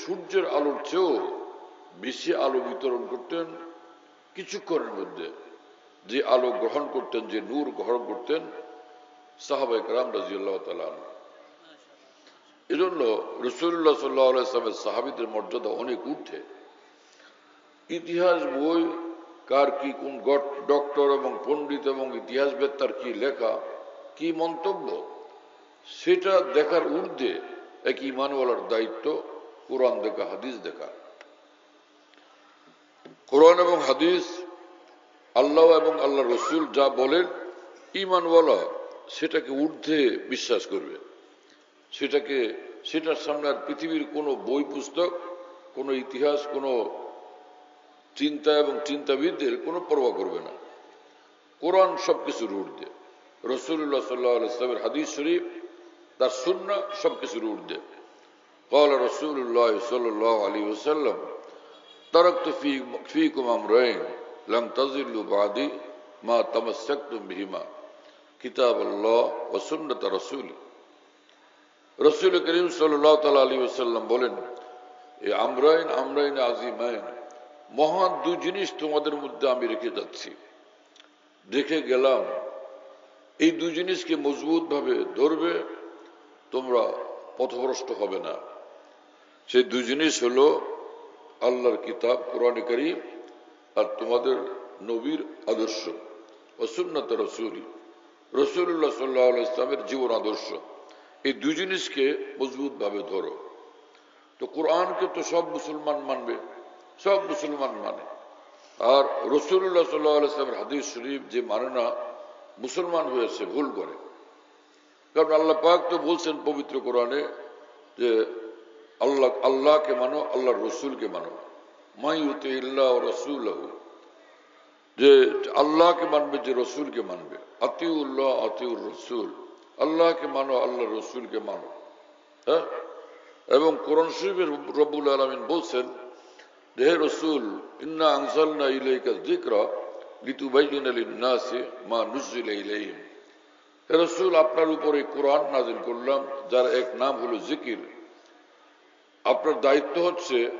সূর্যের আলোর চেয়েও বেশি আলো বিতরণ করতেন কিছুক্ষণের মধ্যে। যে আলো গ্রহণ করতেন, যে নূর গ্রহণ করতেন সাহাবাই কালাম রাজিউল্লাহ তালান এজন্য রসুল্লাহ সাল্লাহ সাহাবিদের মর্যাদা অনেক উঠে ইতিহাস বই, কার কি কোন ডক্টর এবং পণ্ডিত এবং ইতিহাসবেত্তার কি লেখা, কি মন্তব্য, সেটা দেখার ঊর্ধ্বে এক ইমানওয়ালার দায়িত্ব কোরআন দেখা, হাদিস দেখা। কোরআন এবং হাদিস আল্লাহ এবং আল্লাহ রসুল যা বলেন ইমানওয়ালা সেটাকে ঊর্ধ্বে বিশ্বাস করবে। সেটাকে, সেটার সামনে আর পৃথিবীর কোনো বই পুস্তক, কোনো ইতিহাস, কোনো চিন্তা এবং চিন্তাবিদদের কোনো পরোয়া করবে না। কোরআন সবকিছুর ঊর্ধ্বে। রসুল্লাহ সাল্লাহ ইসলামের হাদিস শরীফ, তার সুন্না সবকিছুর ঊর্ধ্বে। قال رسول الله صلى الله عليه وسلم تركت في فيكم امرين لم تزلوا بعدي ما تمسكتم بهما كتاب الله وسنة رسولي রসুল করিম সাল্লাহ তালা আলী ওসাল্লাম বলেন এই আমরাইন আমরাইন আজিমাইন মহান দু জিনিস তোমাদের মধ্যে আমি রেখে যাচ্ছি রেখে গেলাম এই দু জিনিসকে মজবুত ভাবে ধরবে তোমরা পথভ্রষ্ট হবে না সেই দু জিনিস হলো আল্লাহর কিতাব, কোরআন করিম আর তোমাদের নবীর আদর্শ অসুন্নত রসুলি। রসুল্লাহ সাল্লাহ ইসলামের জীবন আদর্শ। এই দু জিনিসকে মজবুত ভাবে ধরো। তো কোরআনকে তো সব মুসলমান মানবে, সব মুসলমান মানে। আর রসুল্লাহ সাল্লাহ ইসলামের হাদিস শরীফ যে মানে না, মুসলমান হয়েছে ভুল করে। কারণ আল্লাহ পাক তো বলছেন পবিত্র কোরআনে যে আল্লাহ, আল্লাহকে মানো, আল্লাহর রসুলকে মানো। মাই হতে ইল্লাহ রসুল যে আল্লাহকে মানবে, যে রসুলকে মানবে। আতিউল্লাহ, আতিউর রসুল। আল্লাহকে মানো আল্লাহ রসুলকে মানো। হ্যাঁ? এবং কোরআন শরীফের রব্বুল আলমিন বলছেন যে, হে রসুল, ইন্না আনসালনা ইলাইকা যিকরা লিতুবাইয়িনা লিন-নাসি মা নুজিলা ইলাইহিম। হে রসুল, আপনার উপরে কোরআন নাজিল করলাম, যার এক নাম হলো জিকির। আপনার দায়িত্ব হচ্ছে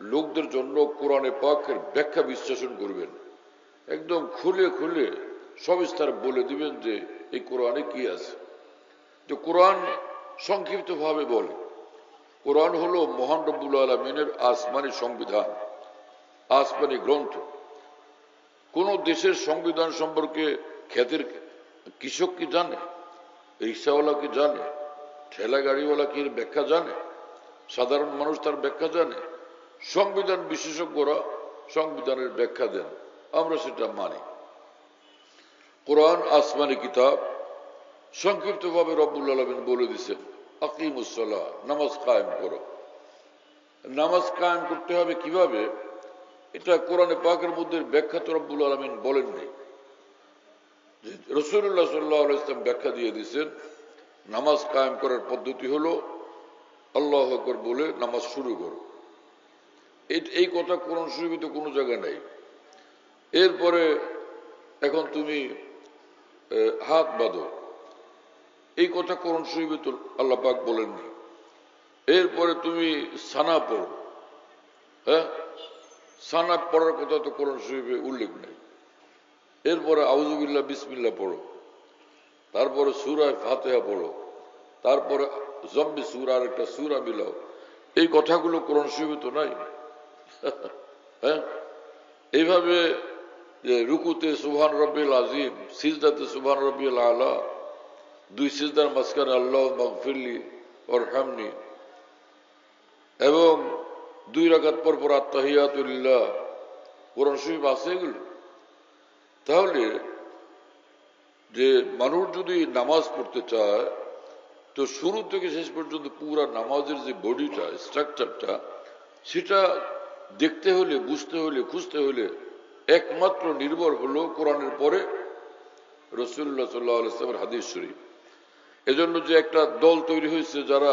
লোকদের জন্য কোরআনে পাকের ব্যাখ্যা বিশ্লেষণ করবেন। একদম খুলে খুলে সবিস্তার বলে দিবেন যে এই কোরআনে কি আছে। যে কোরআন সংক্ষিপ্ত ভাবে বলে, কোরআন হলো মহান রব্বুল আলমিনের আসমানি সংবিধান, আসমানি গ্রন্থ। কোন দেশের সংবিধান সম্পর্কে খ্যাতির কৃষক কি জানে? রিক্সাওয়ালা কি জানে? ঠেলা গাড়িওয়ালা কি ব্যাখ্যা জানে? সাধারণ মানুষ তার ব্যাখ্যা জানে। সংবিধান বিশেষজ্ঞরা সংবিধানের ব্যাখ্যা দেন। আমরা সেটা মানি। কোরআন, আসমানি কিতাব সংক্ষিপ্ত ভাবে রব্বুল আলমিন বলে দিচ্ছেন আকিমুসল্লাহ নামাজ কায়েম করো। নামাজ কায়েম করতে হবে কীভাবে? এটা কোরআনে পাকের মধ্যে ব্যাখ্যা তো রব্বুল আলমিন বলেননি রসুল্লাহ সাল্লাহ ইসলাম ব্যাখ্যা দিয়ে দিচ্ছেন নামাজ কায়েম করার পদ্ধতি হলো আল্লাহ আকবর বলে নামাজ শুরু করো। এই কথা কোরআন তো কোনো জায়গায় নাই। এরপরে এখন তুমি হাত বাঁধো। এই কথা কোরআন শরীফে তো আল্লাহ পাক বলেননি। এরপরে তুমি সানা পড়ো। হ্যাঁ? সানা পড়ার কথা তো কোরআন শরীফে উল্লেখ নেই। এরপরে আউজুবিল্লাহ বিসমিল্লা পড়ো। তারপরে সুরায় ফাতেহা পড়ো। তারপরে জম্বি সুর আর একটা সুরা মিলাও। এই কথাগুলো কোরআন শরীফে তো নাই। হ্যাঁ? এইভাবে যে রুকুতে সুবহান রব্বিল আজিম সিজদাতে সুবহান রব্বিল আলা, দুই সিজদার মাঝখানে আল্লাহ মগফিল্লি ওর হামনি এবং দুই রাখাত পর পর আত্মাহিয়াতুল্লাহ কোরআন শরীফ আছে এগুলো? তাহলে যে মানুষ যদি নামাজ পড়তে চায় তো শুরু থেকে শেষ পর্যন্ত পুরা নামাজের যে বডিটা স্ট্রাকচারটা সেটা দেখতে হলে, বুঝতে হলে, খুঁজতে হলে একমাত্র নির্ভর হলো কোরআনের পরে রসুল্লাহ সাল্লাহ হাদিস শরীফ। এজন্য যে একটা দল তৈরি হয়েছে যারা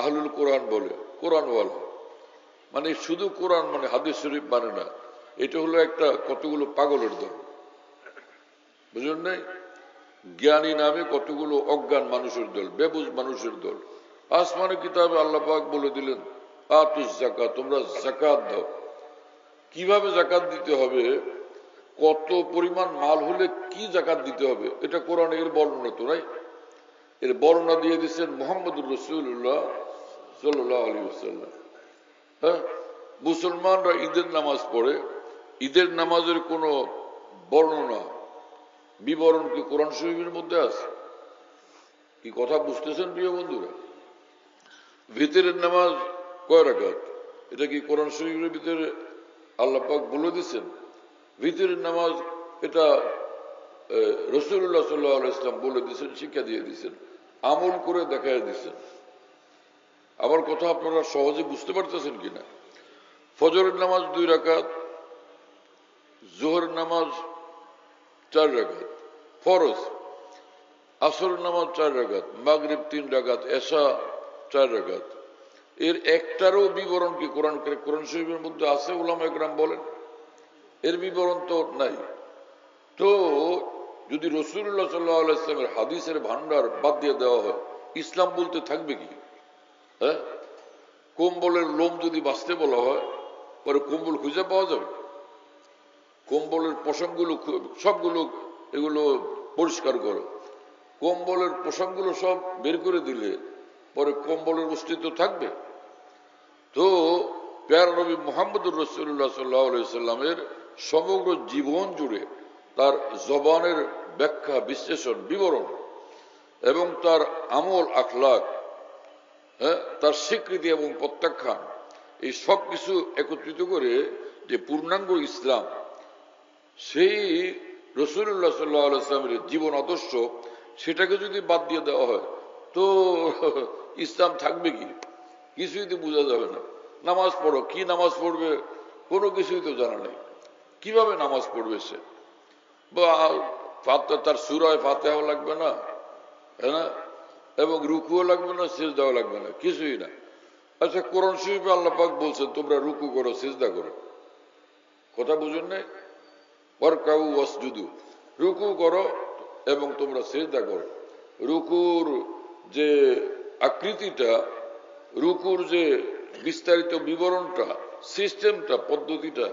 আহলুল কোরআন বলে, কোরআনওয়ালা। মানে শুধু কোরআন মানে হাদিস শরীফ মানে না, এটা হলো একটা কতগুলো পাগলের দল। বুঝলেন নাই? জ্ঞানী নামে কতগুলো অজ্ঞান মানুষের দল, বেবুজ মানুষের দল। আসমানে কিতাবে আল্লাহ পাক বলে দিলেন আতুস জাকাত তোমরা জাকাত দাও। কীভাবে জাকাত দিতে হবে? কত পরিমাণ মাল হলে কি জাকাত দিতে হবে? এটা কোরআন এর বর্ণনা তো নাই এর বর্ণনা দিয়ে দিচ্ছেন মোহাম্মদুর রসুল্লাহ সাল্লাহ আলী হ্যাঁ? মুসলমানরা ঈদের নামাজ পড়ে। ঈদের নামাজের কোনো বর্ণনা বিবরণ কি কোরআন শরীফের মধ্যে আছে? কি কথা বুঝতেছেন প্রিয় বন্ধুরা? ভিতরের নামাজ কয় রাখাত এটা কি কোরআন শরীফের ভিতরে আল্লাহ পাক বলে দিচ্ছেন ভিতরের নামাজ এটা রসুল্লাহ সাল্লাহ ইসলাম বলে দিচ্ছেন শিক্ষা দিয়ে দিচ্ছেন আমল করে দেখায় দিচ্ছেন আমার কথা আপনারা সহজে বুঝতে পারতেছেন কিনা? ফজরের নামাজ দুই রাকাত, জোহরের নামাজ চার রাকাত, ফরজ। আসর নামাজ চার রাকাত, মাগরিব তিন রাকাত এসা চার রাকাত। এর একটারও বিবরণ কি কোরআন কোরআন শরীফের মধ্যে আছে? ওলামা একরাম বলেন। এর বিবরণ তো নাই। তো যদি রসুল্লাহ সাল্লাহ ইসলামের হাদিসের ভান্ডার বাদ দিয়ে দেওয়া হয়, ইসলাম বলতে থাকবে কি? হ্যাঁ? কম্বলের লোম যদি বাঁচতে বলা হয়, পরে কম্বল খুঁজে পাওয়া যাবে? কম্বলের পোষণগুলো সবগুলো এগুলো পরিষ্কার করো। কম্বলের পোষণগুলো সব বের করে দিলে পরে কম্বলের অস্তিত্ব থাকবে। তো পেয়ার মোহাম্মদুর রসুল্লাহ সাল্লাহ সাল্লামের সমগ্র জীবন জুড়ে তার জবানের ব্যাখ্যা, বিশ্লেষণ, বিবরণ এবং তার আমল, আখলাক হ্যাঁ তার স্বীকৃতি এবং প্রত্যাখ্যান, এই সব কিছু একত্রিত করে যে পূর্ণাঙ্গ ইসলাম সেই রসুল্লাহ সাল্লাহ জীবন আদর্শ, সেটাকে যদি বাদ দিয়ে দেওয়া হয়, তো ইসলাম থাকবে কি? কিছুই তো বোঝা যাবে না। নামাজ পড়ো, কি নামাজ পড়বে? কোনো কিছুই তো জানা নেই। কীভাবে নামাজ পড়বে সে? বা তার সুরায় ফাতেহাও লাগবে না হ্যাঁ? এবং রুকুও লাগবে না দেওয়া লাগবে না, কিছুই না। আচ্ছা কোরআন শরীফে আল্লাহ পাক বলছেন, তোমরা রুকু করো, সেজদা করো। কথা বুঝুন নাই? ওয়ারকাউ ওয়াসজুদু, রুকু করো এবং তোমরা সেজদা করো। রুকুর যে আকৃতিটা, রুকুর যে বিস্তারিত বিবরণটা, সিস্টেমটা, পদ্ধতিটা,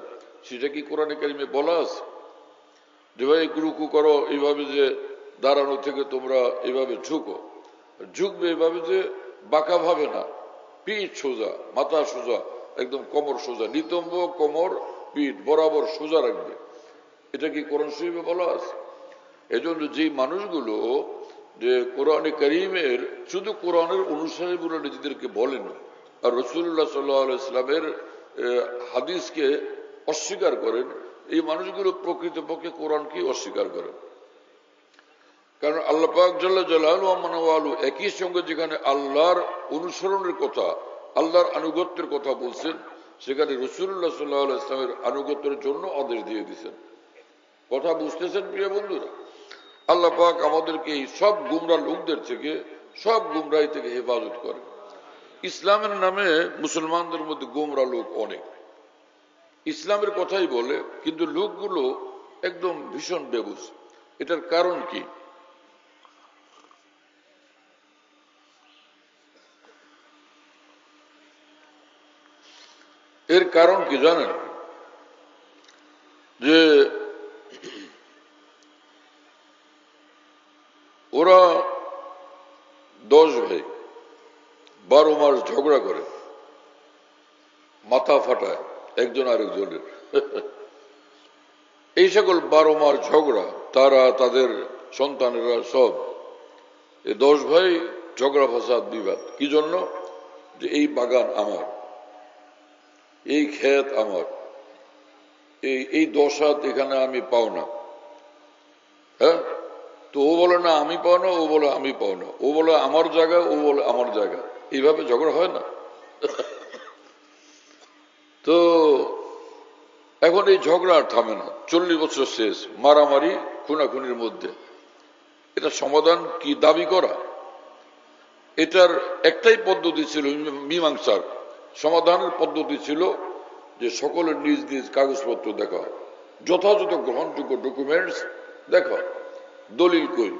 সেটা কি কোরআনে কারিমে বলা আছে? যে ভাই, রুকু করো, এইভাবে যে দাঁড়ানো থেকে তোমরা এইভাবে ঝুঁকো। ঝুঁকবে এভাবে যে বাঁকা ভাবে না, পিঠ সোজা, মাথা সোজা, একদম কোমর সোজা, নিতম্ব কোমর, পিঠ বরাবর সোজা রাখবে। এটা কি কোরআন শরীফে বলা আছে? এজন্য যে মানুষগুলো যে কোরআনে করিমের, শুধু কোরআনের অনুসারী বলে নিজেদেরকে বলেন আর রসুল্লাহ সাল্লাহ ইসলামের হাদিসকে অস্বীকার করেন, এই মানুষগুলো প্রকৃতপক্ষে কোরআনকে অস্বীকার করেন। কারণ আল্লাহ পাক জাল্লা জালালু একই সঙ্গে যেখানে আল্লাহর অনুসরণের কথা, আল্লাহর আনুগত্যের কথা বলছেন, সেখানে রসুল্লাহ সাল্লাহ ইসলামের আনুগত্যের জন্য আদেশ দিয়ে দিচ্ছেন কথা বুঝতেছেন প্রিয় বন্ধুরা? আল্লাহ পাক আমাদেরকে এই সব গুমরা লোকদের থেকে, সব গুমরাই থেকে হেফাজত করে ইসলামের নামে মুসলমানদের মধ্যে গুমরা লোক অনেক। ইসলামের কথাই বলে, কিন্তু লোকগুলো একদম ভীষণ বেবুস এটার কারণ কি? এর কারণ কি জানেন? যে ওরা দশ ভাই। বারো মাস ঝগড়া করে। মাথা ফাটায় একজন আরেকজনের। এই সকল বারো মাস ঝগড়া, তারা তাদের সন্তানেরা সব। এই দশ ভাই, ঝগড়া ফাসাদ বিবাদ। কি জন্য? যে এই বাগান আমার। এই ক্ষেত আমার। এই এই দশ হাত এখানে আমি পাও না। হ্যাঁ? তো ও বলে, না, আমি পাও না। ও বলে, আমি পাও না। ও বলে, আমার জায়গা। ও বলে, আমার জায়গা। এইভাবে ঝগড়া হয় না। তো এখন এই ঝগড়া আর থামে না। চল্লিশ বছর শেষ, মারামারি, খুনাখুনির মধ্যে। এটা সমাধান কি দাবি করা? এটার একটাই পদ্ধতি ছিল মীমাংসার। সমাধানের পদ্ধতি ছিল যে সকলের নিজ নিজ কাগজপত্র দেখা যথাযথ গ্রহণযোগ্য ডকুমেন্টস দেখা দলিল কই?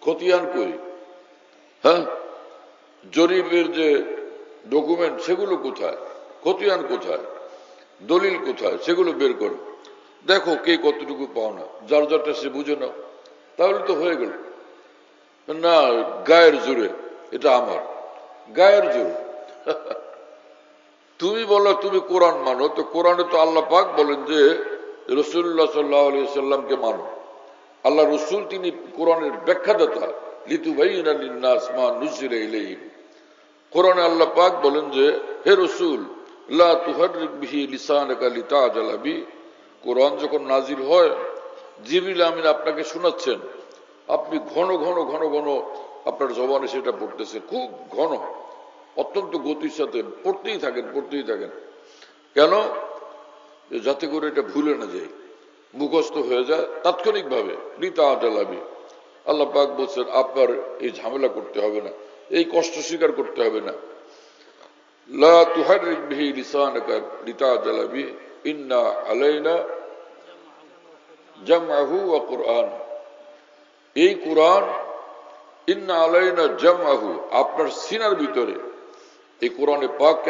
খতিয়ান কই? হ্যাঁ? জরিপের যে ডকুমেন্ট সেগুলো কোথায়? খতিয়ান কোথায়? দলিল কোথায়? সেগুলো বের করো। দেখো কে কতটুকু পাও না। যার যারটা সে বুঝে নাও। তাহলে তো হয়ে গেল। না, গায়ের জোরে। এটা আমার। গায়ের জোরে। তুমি বলো, তুমি কোরআন মানো। তো কোরআনে তো আল্লাহ পাক বলেন যে, রসুল্লাহ সাল্লাহ সাল্লামকে মানো। আল্লাহ রসুল তিনি কোরআনের ব্যাখ্যাদাতা। লিতু ভাই মা নুজিরে ইলাইহিম। কোরআনে আল্লাহ পাক বলেন যে, হে রসুল, লা তুহারিক বিহি লিসানাকা লিতাজালা কোরআন যখন নাজিল হয়, জিবরিল আমিন আপনাকে শোনাচ্ছেন। আপনি ঘন ঘন ঘন ঘন আপনার জবানে সেটা পড়তেছে খুব ঘন। অত্যন্ত গতির সাথে, পড়তেই থাকেন পড়তেই থাকেন। কেন? যাতে করে এটা ভুলে না যায়। মুখস্থ হয়ে যায় তাৎক্ষণিকভাবে। রিতা আটালাবি আল্লাহ পাক বলছেন, আপনার এই ঝামেলা করতে হবে না, এই কষ্ট স্বীকার করতে হবে না।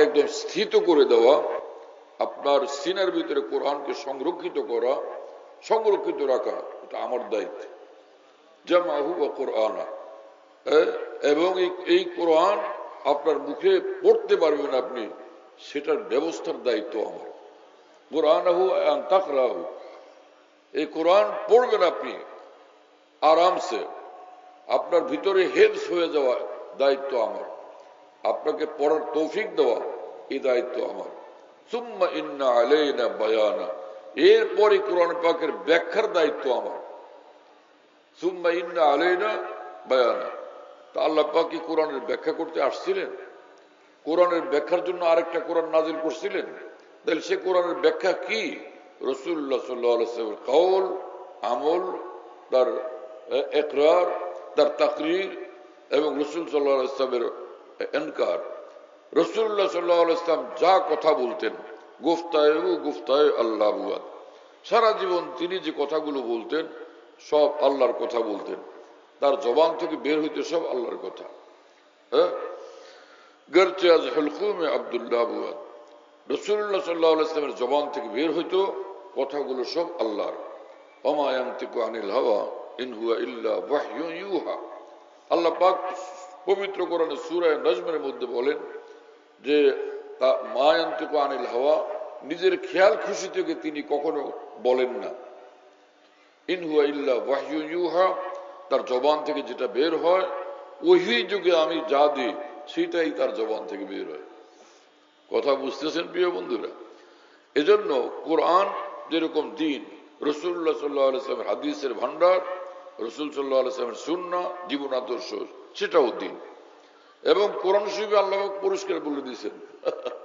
একদম স্থিত করে দেওয়া, আপনার সিনার ভিতরে কোরআনকে সংরক্ষিত করা সংরক্ষিত রাখা, এটা আমার দায়িত্ব। জামাহু বা কোরআনা। এবং এই- কোরআন আপনার মুখে পড়তে পারবেন আপনি, সেটার ব্যবস্থার দায়িত্ব আমার। কোরআন হু তাকরাহু। এই কোরআন পড়বেন আপনি, আরামসে। আপনার ভিতরে হেলস হয়ে যাওয়া দায়িত্ব আমার। আপনাকে পড়ার তৌফিক দেওয়া, এই দায়িত্ব আমার। সুম্মা ইন্না আলাইনা বায়ানা। এরপরে কোরআন পাকের ব্যাখ্যার দায়িত্ব আমার। ইন্না আলাইনা বায়ানা। তা আল্লাহ কোরআনের ব্যাখ্যা করতে আসছিলেন? কোরআনের ব্যাখ্যার জন্য আরেকটা কোরআন নাজিল করছিলেন? তাহলে সে কোরআনের ব্যাখ্যা কি? রসুল্লাহ আমল, তার একরার তার তাকরির এবং রসুল সাল্লাহ ইসলামের এনকার। রসুল্লাহ সাল্লাহ ইসলাম যা কথা বলতেন গুফতায় গুফতায় আল্লাহ সারা জীবন তিনি যে কথাগুলো বলতেন, সব আল্লাহর কথা বলতেন। তার জবান থেকে বের হইতে সব আল্লাহর কথা। হ্যাঁ? গরচে আজ আবদুল্লাহ জবান থেকে বের হইতো কথাগুলো সব আল্লাহর। আনিল ইনহুয়া আল্লাহ পবিত্র কোরআনে সূরায়ে নজমের মধ্যে বলেন যে তা মায়ান্তিকু আনিল হাওয়া, নিজের খেয়াল খুশি থেকে তিনি কখনো বলেন না। ইনহুয়া ইল্লা ওয়াহয়ুন ইউহা, তার জবান থেকে যেটা বের হয় ওই যুগে আমি যা দিই সেটাই তার জবান থেকে বের হয়। কথা বুঝতেছেন প্রিয় বন্ধুরা? এজন্য কোরআন যেরকম দিন রসুল্লাহ সাল্লাহ আলাইসলামের হাদিসের ভান্ডার রসুল সাল্লাহ আলাইসলামের শূন্য জীবন আদর্শ, সেটাও দিন। এবং কোরআন শরীফে আল্লাহ পরিষ্কার বলে দিয়েছেন।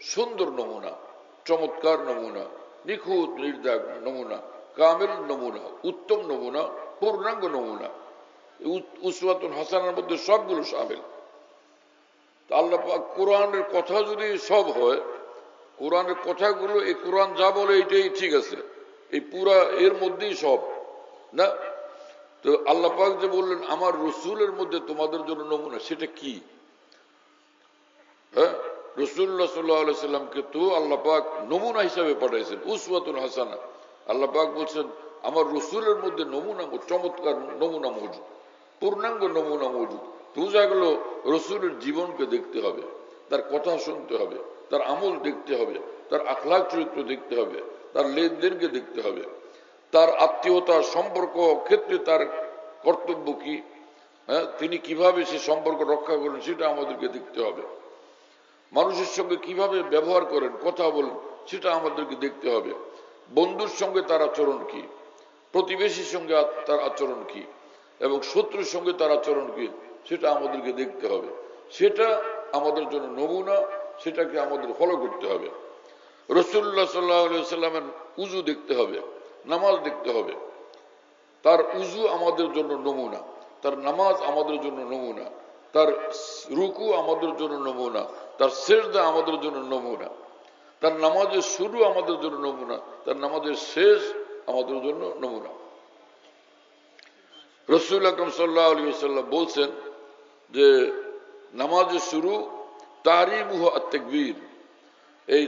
সুন্দর নমুনা, চমৎকার নমুনা, নিখুঁত নির্দাগ নমুনা, কামেল নমুনা, উত্তম নমুনা, পূর্ণাঙ্গ নমুনা। উসওয়াতুন হাসানের মধ্যে সবগুলো সামিল। আল্লাহ কোরআনের কথা যদি সব হয়, কোরআনের কথাগুলো, এই কোরআন যা বলে এটাই ঠিক আছে। এই পুরা এর মধ্যেই সব, না? তো আল্লাহ পাক যে বললেন, আমার রসুলের মধ্যে তোমাদের জন্য নমুনা, সেটা কি? হ্যাঁ? রসুল্লাহ সাল্লাহ সাল্লামকে তো আল্লাহ পাক নমুনা হিসাবে পাঠাইছেন, উসওয়াতুন হাসানা। আল্লাহ পাক বলছেন, আমার রসুলের মধ্যে নমুনা, চমৎকার নমুনা মজুদ, পূর্ণাঙ্গ নমুনা মজুদ। বোঝা গেল রসুলের জীবনকে দেখতে হবে, তার কথা শুনতে হবে, তার আমল দেখতে হবে, তার আখলাক চরিত্র দেখতে হবে, তার লেনদেনকে দেখতে হবে। তার আত্মীয়তা সম্পর্ক ক্ষেত্রে তার কর্তব্য কি? হ্যাঁ তিনি কীভাবে সে সম্পর্ক রক্ষা করেন সেটা আমাদেরকে দেখতে হবে। মানুষের সঙ্গে কীভাবে ব্যবহার করেন, কথা বলেন, সেটা আমাদেরকে দেখতে হবে। বন্ধুর সঙ্গে তার আচরণ কি? প্রতিবেশীর সঙ্গে তার আচরণ কি? এবং শত্রুর সঙ্গে তার আচরণ কি? সেটা আমাদেরকে দেখতে হবে। সেটা আমাদের জন্য নমুনা, সেটাকে আমাদের ফলো করতে হবে। রসুল্লাহ সাল্লাহ সাল্লামের উজু দেখতে হবে, নামাজ দেখতে হবে। তার উজু আমাদের জন্য নমুনা, তার নামাজ আমাদের জন্য নমুনা, তার রুকু আমাদের জন্য নমুনা, তার সেজদা আমাদের জন্য নমুনা, তার নামাজের শুরু আমাদের জন্য নমুনা, তার নামাজের শেষ আমাদের জন্য নমুনা। রসুল আকরম সাল্লাহ আলী সাল্লাম বলছেন যে নামাজের শুরু, তাহরিমুহ আত্মেকবীর এই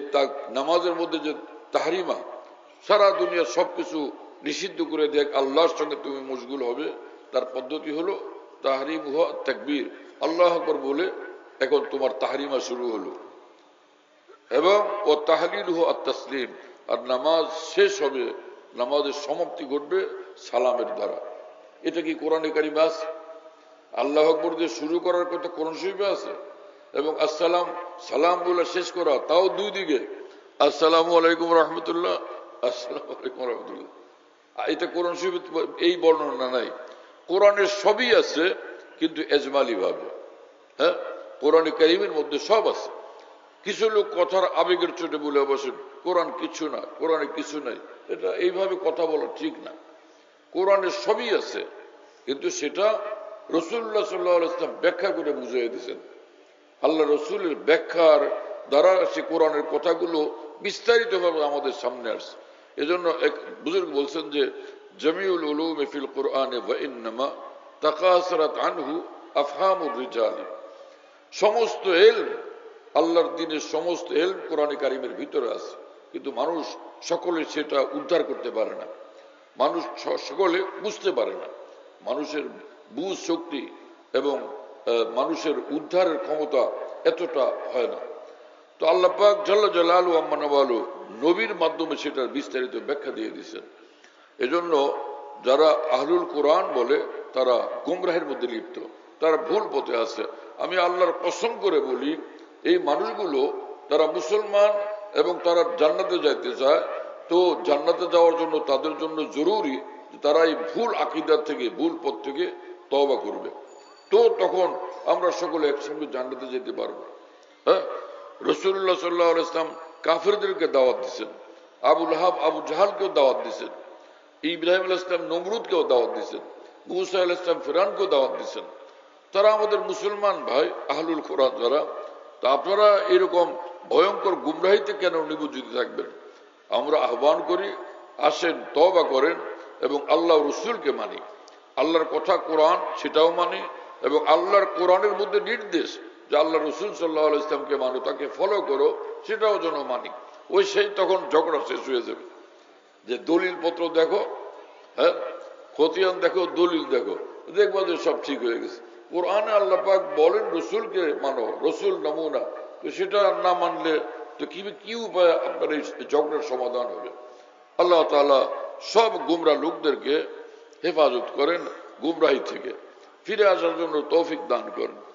নামাজের মধ্যে যে তাহরিমা, সারা দুনিয়ার সবকিছু নিষিদ্ধ করে দেখ আল্লাহর সঙ্গে তুমি মশগুল হবে। তার পদ্ধতি হলো তাহরিমুহ তাকবীর আল্লাহ আকবর বলে, এখন তোমার তাহরিমা শুরু হলো। এবং ও তাহলিল হো তসলিম আর নামাজ শেষ হবে, নামাজের সমাপ্তি ঘটবে সালামের দ্বারা। এটা কি কোরআনে কারিমে আছে? আল্লাহ আকবর দিয়ে শুরু করার কথা কোরআন শরীফে আছে। এবং আসসালাম, সালাম বলে শেষ করা, তাও দুই দিকে। আসসালামু আলাইকুম রহমতুল্লাহ, আসসালামু আলাইকুম রহমতুল্লাহ। এটা কোরআন এই বর্ণনা নাই। কোরআনের সবই আছে, কিন্তু এজমালি ভাবে। হ্যাঁ? কোরআনে কারিমের মধ্যে সব আছে। কিছু লোক কথার আবেগের চোটে বলে বসেন, কোরআন কিছু না, কোরআনে কিছু নাই। এটা এইভাবে কথা বলা ঠিক না। কোরআনে সবই আছে, কিন্তু সেটা রসুল্লাহ সাল্লাহ ব্যাখ্যা করে বুঝিয়ে দিয়েছেন আল্লাহ রসুলের ব্যাখ্যার দ্বারা সে কোরআনের কথাগুলো বিস্তারিতভাবে আমাদের সামনে আসছে এজন্য এক বুজুর্গ বলছেন যে জমিউল উলুম ফিল কোরআনে ওয়াইন্নামা তাকাসরাত আনহু আফহামুর রিজালি সমস্ত এল আল্লাহর দিনের সমস্ত এল কোরআন কারিমের ভিতরে আছে কিন্তু মানুষ সকলে সেটা উদ্ধার করতে পারে না মানুষ সকলে বুঝতে পারে না মানুষের বুঝ শক্তি এবং মানুষের উদ্ধারের ক্ষমতা এতটা হয় না। তো আল্লাহ জাল্লা জালালু আম্মানবালু নবীর মাধ্যমে সেটার বিস্তারিত ব্যাখ্যা দিয়ে দিয়েছেন। এজন্য যারা আহলুল কোরআন বলে, তারা গুমরাহের মধ্যে লিপ্ত, তারা ভুল পথে আছে। আমি আল্লাহর কসম করে বলি, এই মানুষগুলো তারা মুসলমান এবং তারা জান্নাতে যাইতে চায়, তো জান্নাতে যাওয়ার জন্য তাদের জন্য জরুরি তারা এই ভুল আকিদার থেকে, ভুল পথ থেকে তওবা করবে। তো তখন আমরা সকলে একসঙ্গে জান্নাতে যেতে পারব। হ্যাঁ? রসুল্লাহ সাল্লাহ ইসলাম কাফেরদেরকে দাওয়াত দিচ্ছেন আবুল হাব, আবু জাহালকেও দাওয়াত দিচ্ছেন ইব্রাহিম আল ইসলাম নমরুদকেও দাওয়াত দিচ্ছেন মুসা আল ইসলাম ফিরানকেও দাওয়াত দিচ্ছেন তারা আমাদের মুসলমান ভাই, আহলুল কোরআন যারা, তা আপনারা এরকম ভয়ঙ্কর গুমরাহিতে কেন নিবজ্জিত থাকবেন? আমরা আহ্বান করি, আসেন তবা করেন এবং আল্লাহ রসুলকে মানি। আল্লাহর কথা কোরআন, সেটাও মানি, এবং আল্লাহর কোরআনের মধ্যে নির্দেশ যে আল্লাহ রসুল সাল্লাহ ইসলামকে মানো, তাকে ফলো করো, সেটাও যেন মানি। ওই সেই তখন ঝগড়া শেষ হয়ে যাবে। যে দলিল পত্র দেখো হ্যাঁ? খতিয়ান দেখো, দলিল দেখো, দেখব যে সব ঠিক হয়ে গেছে। কোরআনে আল্লাহ পাক বলেন রসুলকে মানো, রসুল নমুনা। তো সেটা না মানলে তো কি কি উপায় আপনার এই ঝগড়ার সমাধান হবে? আল্লাহ তাআলা সব গুমরা লোকদেরকে হেফাজত করেন গুমরাহি থেকে। ফিরে আসার জন্য তৌফিক দান করেন।